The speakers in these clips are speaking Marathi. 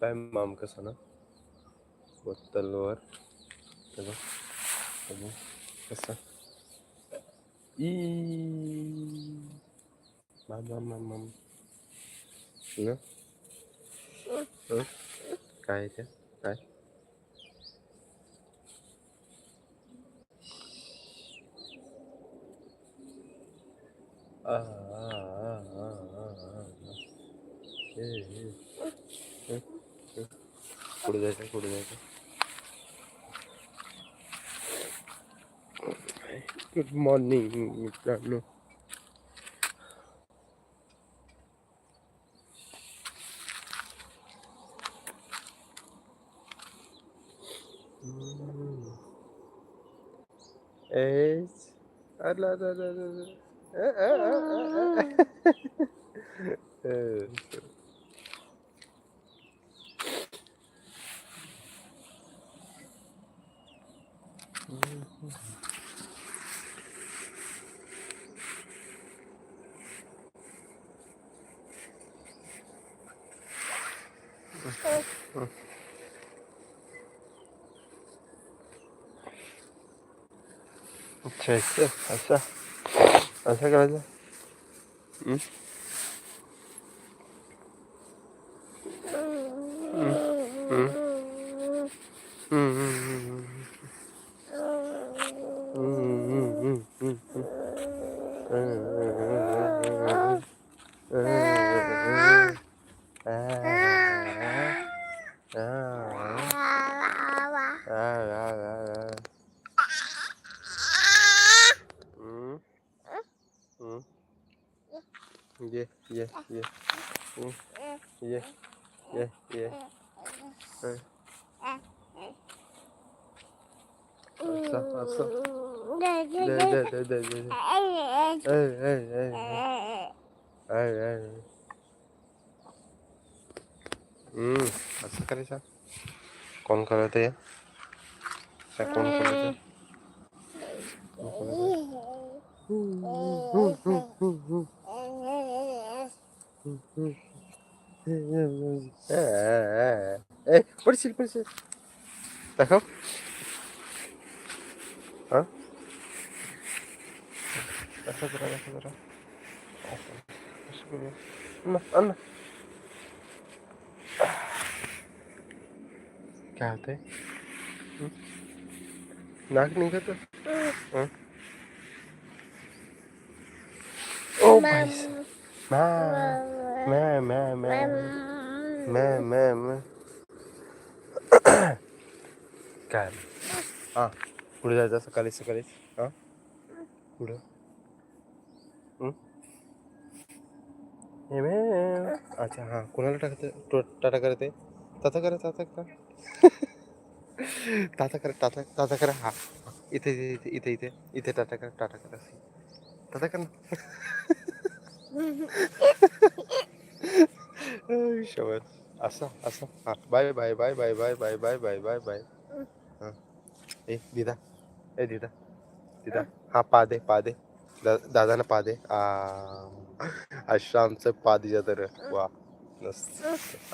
काय माम कसं ना? बत्तलवर तेव्हा कसा? ई. माम माम माम माम. काय ते काय? आ, आ, आ, आ, ಕುಡಿದ ಕುಡಿದ गुड मॉर्निंग मित्रांनो एज अरे 어. 어. 됐어, 됐어. 아, 생각하자. 응? 응. 응. 응. 응. 응. 응. ये ये ये ये Atla atla. De de de de de. Ey ey ey. Ey ey. हम्म असं करायचं कोण करत आहे कोण करत आहे পরিচিত পরিচিত দেখো হ্যাঁ দেখো জরা দেখো জরা না আন্না क्या होते नाक नहीं करता ओ भाई मैं मैं मैं मैं मैं मैं मैं काय? हा. पुढे जायचं सकाळी सकाळी. हा. पुढं. हं? हे मे अच्छा हा. कोणाला टाकते? तो टाटा करते. ताता करा ताता करा. ताता करा ताता ताता करा. हा. हा. इथे इथे इथे इथे. इथे टाटा करा टाटा करा. ताता कर ना. शेवट असा असा. हा. Bye bye bye bye bye bye bye bye bye bye. ए दिदा. ए दिदा. दिदा हा पा दे पा दे. दा- दादाला पा दे. आ आश्रामचं पा दिजा तर. वा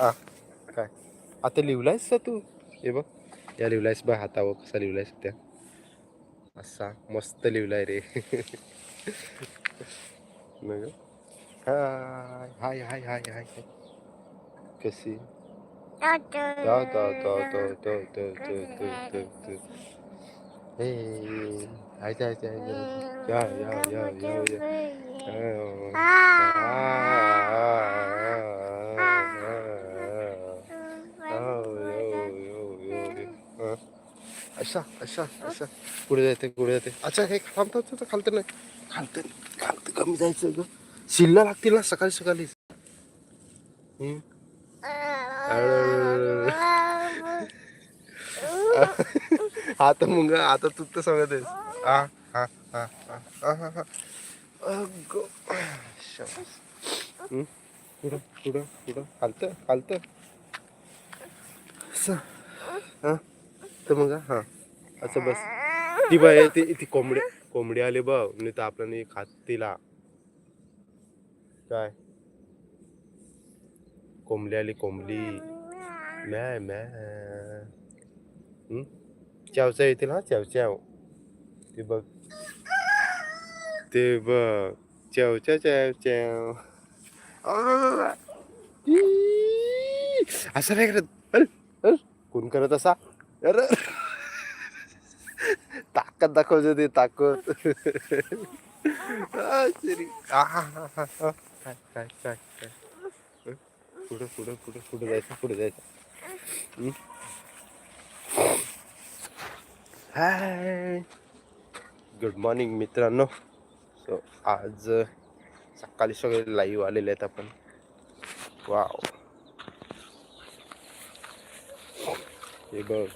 हा काय? आता लिवलायस का तू? हे बघ. या लिवलायस बघ हातावर कसा लिवलायस त्या. असा मस्त लिवलाय रे. हाय हाय हाय हाय हाय हाय. कशी? Da da da da da da da da da da da. Hey, हाय हाय हाय हाय. या या या या या. अशा अशा अशा पुढे जाते पुढे जाते अच्छा हे थांबतो तर खालतं नाही खालतं खालतं कमी जायचं ग शिल्ला लागतील ना सकाळी सकाळीच आता मग आता तू तर सांगत आहेस. हा हा हा हा हा हा हा अगं. पुढं पुढं पुढं खालतं खालतं असं हा तर मग हां असं बस. ती बाय ती ती कोंबडी कोंबडी आली बघ. नाही तर आपल्याला खात तिला काय? Kumli ali kumli. Ma ma. Hmm? Ciao ciao itu lah ciao ciao. Tiba. Tiba. Ciao ciao ciao ciao. Asa lagi kan? Er, er, kun kan atas Er, takut takut jadi takut. Ah, jadi. Ah, ha ha ha, ah, ah, ah, ah. पुढे पुढे पुढे पुढे जायचं पुढे जायचं. हाय गुड मॉर्निंग मित्रांनो. सो आज सकाळी सगळे लाईव्ह आलेले आहेत आपण. वाव हे बघ.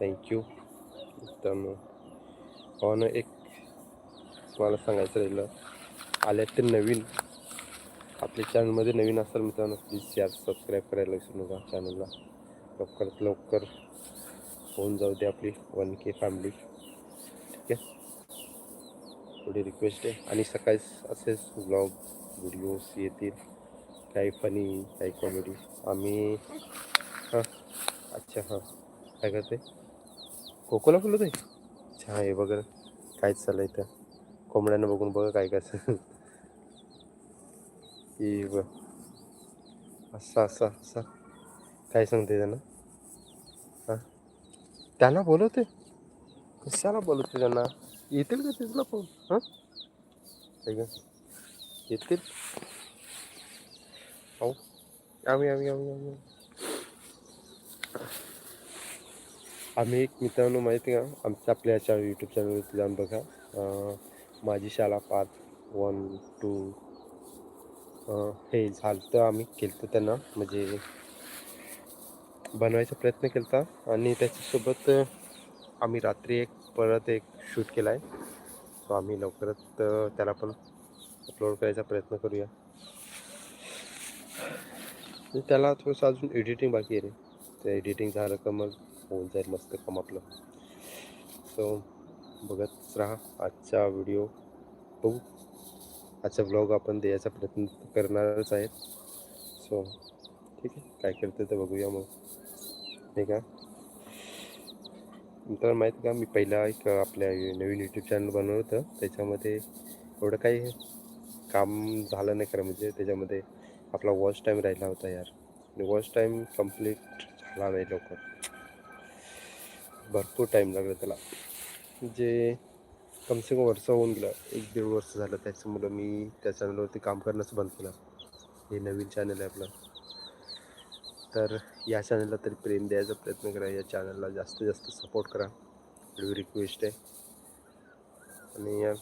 थँक्यू मित्रांनो. हो ना एक मला सांगायचं राहिलं. आल्यात ते नवीन. आपल्या चॅनलमध्ये नवीन असाल मित्रांनो प्लीज शेअर सबस्क्राईब करायला विसरू नका चॅनलला लवकरात लवकर होऊन जाऊ दे आपली वन के फॅमिली ठीक आहे? थोडी रिक्वेस्ट आहे. आणि सकाळी असेच ब्लॉग व्हिडिओज येतील. काही फनी काही कॉमेडी आम्ही हां. अच्छा हां. काय करते कोकोला बोलत आहे अच्छा हे बघा. काय चाललं इथं. कोंबड्यानं बघून बघा काय काय की ब असं असं असं. काय सांगते त्यांना? हां? त्यांना बोलवते. कशाला बोलवते त्यांना? येतील का तिथला फोन हां? काय का येतील. हो आम्ही आम्ही आम्ही आम्ही. आम्ही एक मित्रांनो माहिती आहे का? आमच्या आपल्या याच्या यूट्यूब चॅनलवरती जाऊन बघा. माझी शाळा पाच वन टू हे झालं तर आम्ही केलं तर त्यांना म्हणजे बनवायचा प्रयत्न केला आणि त्याच्यासोबत आम्ही रात्री एक परत एक शूट केला आहे सो आम्ही लवकरच त्याला पण अपलोड करायचा प्रयत्न करूया. त्याला थोडंसं अजून एडिटिंग बाकी आहे रे. ते एडिटिंग झालं का मग होऊन जाईल मस्त काम आपलं. सो बघत राहा आजचा व्हिडिओ बघू. आजचा ब्लॉग आपण द्यायचा प्रयत्न करणारच आहे सो ठीक आहे. काय करतं ते बघूया मग. ठीक आहे तर माहीत का? मी पहिला एक आपल्या नवीन यूट्यूब चॅनल बनवलं होतं. त्याच्यामध्ये एवढं काही काम झालं नाही खरं. म्हणजे त्याच्यामध्ये आपला वॉच टाईम राहिला होता यार. आणि वॉच टाईम कंप्लीट झाला नाही लवकर. भरपूर टाईम लागला त्याला. जे कमसे कम वर्ष होऊन गेलं. एक दीड वर्ष झालं त्याच्यामुळं मी त्या चॅनलवरती काम करणंच बंद केलं. हे नवीन चॅनल आहे आपलं. तर या चॅनलला तरी प्रेम द्यायचा प्रयत्न करा. या चॅनलला जास्तीत जास्त सपोर्ट करा. एवढी रिक्वेस्ट आहे. आणि या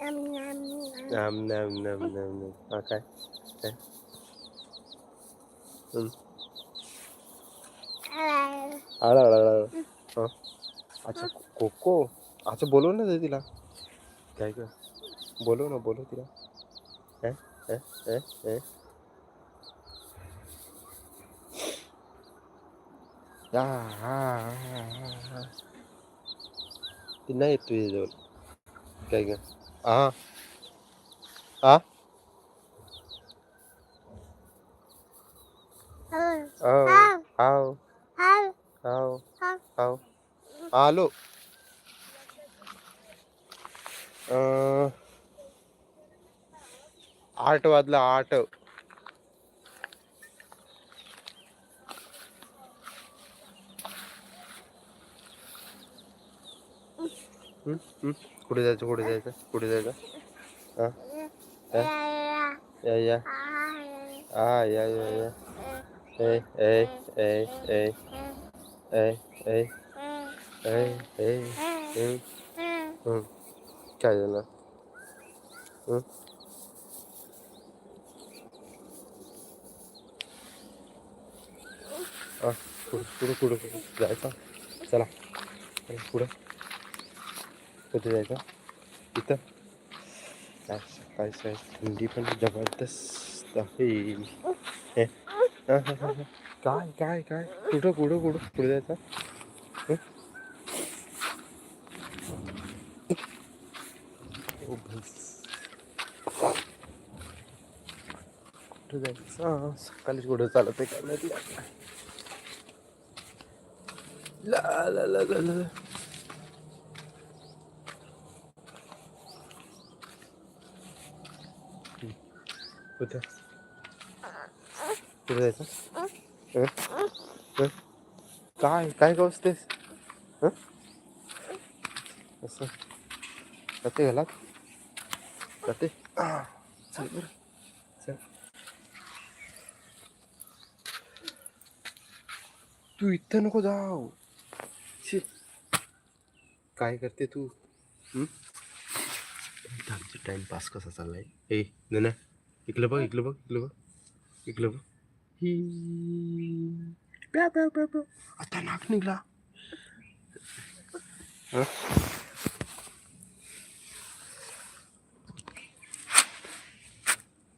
नाम नाम नाम नाम नाम हा काय? काय? आला आला हा. अच्छा कोको अच्छा बोलव ना ते तिला. काय का बोलव ना बोलव तिला. ती नाही येत तुझ्याजवळ. काय का हा हा हाव. हाव. हाव. हाव. आलो. आठ वाजला आठ हं? हं? कुठे जायचं कुठे जायचं कुठे जायचं हा या या हा या या या ए ए ए ए ए ए ए ए हं, हं. काय झालं हं? हा पुढं पुढं पुढं पुढं जायचं. चला. पुढं. कुठे जायचं. इथं. काय काय काय थंडी पण जबरदस्त आहे. काय काय काय? कुठं कुठं कुठं पुढे जायचं. कुठं जायचं. सकाळीच कुठं चालत आहे काय ला ला ला ला ला कुठं कुठं जायचं? काय काय हं? असं जाते घालात जाते चल बरं चल तू इथं नको जाऊ. काय करते तू? आमचा टाइमपास कसा चाललाय? ए ना इकलं बघ इकलं बघ इकलं बघ इकलं बघ. ही प्या प्या प्या प्या. आता नाक निघला हं?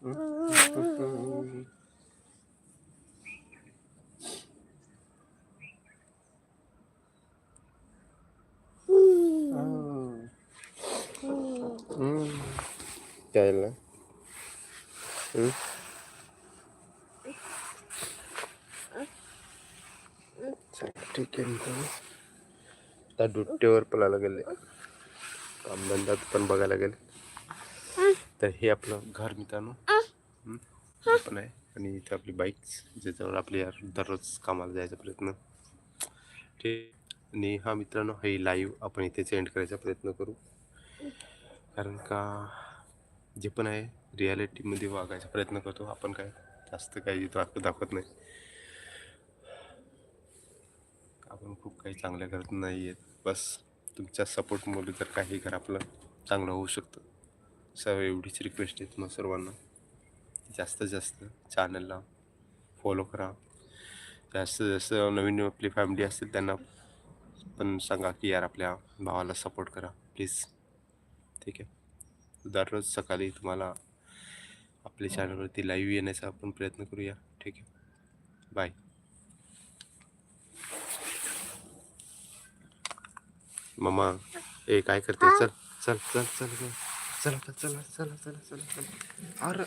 हं? हं. त्याला ठीक आहे मित्रांनो आता दुट्टेवर पळायला गेले. कामधंदात पण बघायला गेले. तर हे आपलं घर मित्रांनो. पण आहे. आणि इथे आपली बाईक ज्याच्यावर आपली यार दररोज कामाला जायचा प्रयत्न. ठीक आणि हा मित्रांनो हे लाईव्ह आपण इथेच एंड करायचा प्रयत्न करू. कारण का जे पण आहे रियालिटीमध्ये वागायचा प्रयत्न करतो. आपण काय जास्त काही दाखव दाखवत नाही. आपण खूप काही चांगल्या करत नाही आहेत बस तुमच्या सपोर्टमुळे जर काही घर आपलं चांगलं होऊ शकतं. सर्व एवढीच रिक्वेस्ट आहे तुम्हाला सर्वांना. जास्तीत जास्त चॅनलला फॉलो करा. जास्त जास्त नवीन आपली फॅमिली असतील त्यांना पण सांगा की यार आपल्या भावाला सपोर्ट करा. प्लीज ठीक आहे. दररोज सकाळी तुम्हाला आपल्या चॅनलवरती लाईव्ह येण्याचा आपण प्रयत्न करूया. ठीक आहे. बाय मम्मा ए काय करते? चल चल चल चल चल. चल चला चला चला चला चला. अरे.